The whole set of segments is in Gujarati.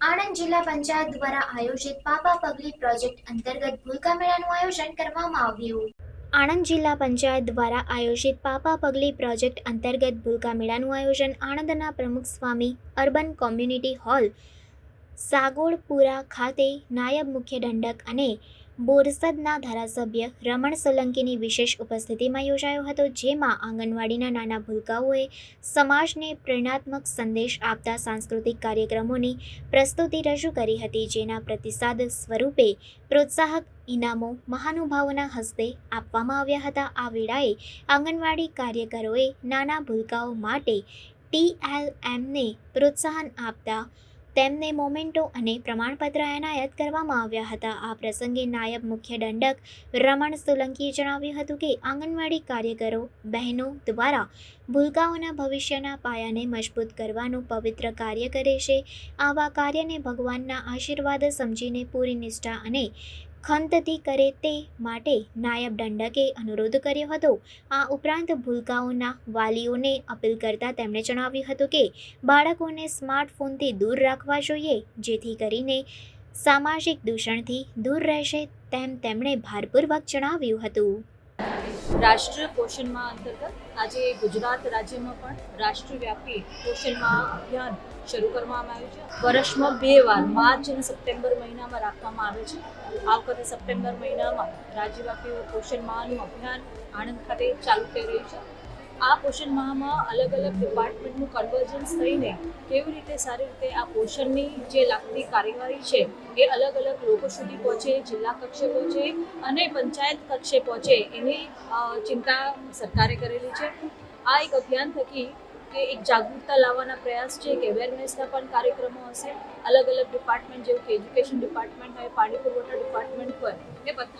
આણંદ જિલ્લા પંચાયત દ્વારા આયોજિત પાપા પગલી પ્રોજેક્ટ અંતર્ગત ભૂલકા મેળાનું આયોજન કરવામાં આવ્યું. આણંદ જિલ્લા પંચાયત દ્વારા આયોજિત પાપા પગલી પ્રોજેક્ટ અંતર્ગત ભૂલકા મેળાનું આયોજન આણંદના Pramukh Swami urban community hall Sagodpura ખાતે નાયબ મુખ્ય દંડક અને બોરસદના ધારાસભ્ય રમણ સોલંકીની વિશેષ ઉપસ્થિતિમાં યોજાયો હતો, જેમાં આંગણવાડીના નાના ભૂલકાઓએ સમાજને પ્રેરણાત્મક સંદેશ આપતા સાંસ્કૃતિક કાર્યક્રમોની પ્રસ્તુતિ રજૂ કરી હતી, જેના પ્રતિસાદ સ્વરૂપે પ્રોત્સાહક ઇનામો મહાનુભાવોના હસ્તે આપવામાં આવ્યા હતા. આ વેળાએ આંગણવાડી કાર્યકરોએ નાના ભૂલકાઓ માટે ટીએલએમને પ્રોત્સાહન આપતા તેમને મોમેન્ટો અને પ્રમાણપત્ર એનાયત કરવામાં આવ્યા હતા. આ પ્રસંગે નાયબ મુખ્ય દંડક રમણ સોલંકીએ જણાવ્યું હતું કે, આંગણવાડી કાર્યકરો, બહેનો દ્વારા ભૂલકાઓના ભવિષ્યના પાયાને મજબૂત કરવાનું પવિત્ર કાર્ય કરે છે. આવા કાર્યને ભગવાનના આશીર્વાદ સમજીને પૂરી નિષ્ઠા અને ખંતથી કરે તે માટે નાયબ દંડકે અનુરોધ કર્યો હતો. આ ઉપરાંત ભૂલકાઓના વાલીઓને અપીલ કરતા તેમણે જણાવ્યું હતું કે, બાળકોને સ્માર્ટફોનથી દૂર રાખવા જોઈએ, જેથી કરીને સામાજિક દૂષણથી દૂર રહેશે તેમ તેમણે ભારપૂર્વક જણાવ્યું હતું. રાષ્ટ્રીય પોષણ માહ અંતર્ગત આજે ગુજરાત રાજ્યમાં પણ રાષ્ટ્રવ્યાપી પોષણ માહ અભિયાન શરૂ કરવામાં આવ્યું છે. વર્ષમાં બે વાર, માર્ચ અને સપ્ટેમ્બર મહિનામાં રાખવામાં આવે છે. આ વખતે સપ્ટેમ્બર મહિનામાં રાજ્યવ્યાપી પોષણ માહનું અભિયાન આણંદ ખાતે ચાલુ થઈ રહ્યું છે. આ પોષણ માહમાં અલગ અલગ ડિપાર્ટમેન્ટનું કન્વર્જન્સ થઈને કેવી રીતે સારી રીતે આ પોષણની જે લાગતી કાર્યવાહી છે, એ અલગ અલગ લોકો સુધી પહોંચે, જિલ્લા કક્ષે પહોંચે અને પંચાયત કક્ષે પહોંચે એની ચિંતા સરકારે કરેલી છે. આ એક અભિયાન થકી કે એક જાગૃતતા લાવવાના પ્રયાસ છે કે અવેરનેસના પણ કાર્યક્રમો હશે. અલગ અલગ ડિપાર્ટમેન્ટ જેવું કે એજ્યુકેશન ડિપાર્ટમેન્ટ હોય પાણી પુરવઠા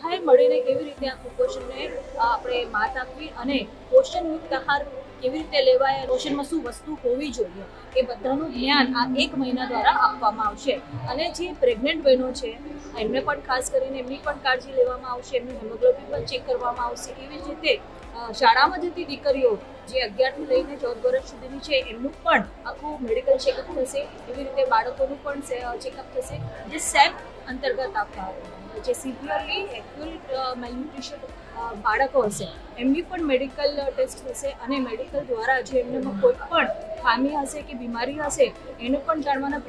બધાએ મળીને કેવી રીતે આ કુપોષણને આપણે માત આપવી અને પોષણયુક્ત આહાર કેવી રીતે લેવાય, પોષણમાં શું વસ્તુ હોવી જોઈએ, એ બધાનું જ્ઞાન આ એક મહિના દ્વારા આપવામાં આવશે. અને જે પ્રેગ્નન્ટ બહેનો છે, એમને પણ ખાસ કરીને એમની પણ કાળજી લેવામાં આવશે, એમનું હિમોગ્લોબિન પણ ચેક કરવામાં આવશે, એવી જ રીતે શાળામાં જતી દીકરીઓ જે અગિયારથી લઈને ચૌદ વર્ષ સુધીની છે, એમનું પણ આખું મેડિકલ ચેકઅપ થશે. એવી રીતે બાળકોનું પણ ચેકઅપ થશે. જે સેપ અંતર્ગત હોય જે સિવિયરલી એક્યુઅલ મેલન્યુટ્રિશન બાળકો હશે, એમની પણ મેડિકલ ટેસ્ટ થશે અને મેડિકલ દ્વારા જે એમનામાં કોઈ પણ ખામી હશે કે બીમારી હશે, એનું પણ જાણવાના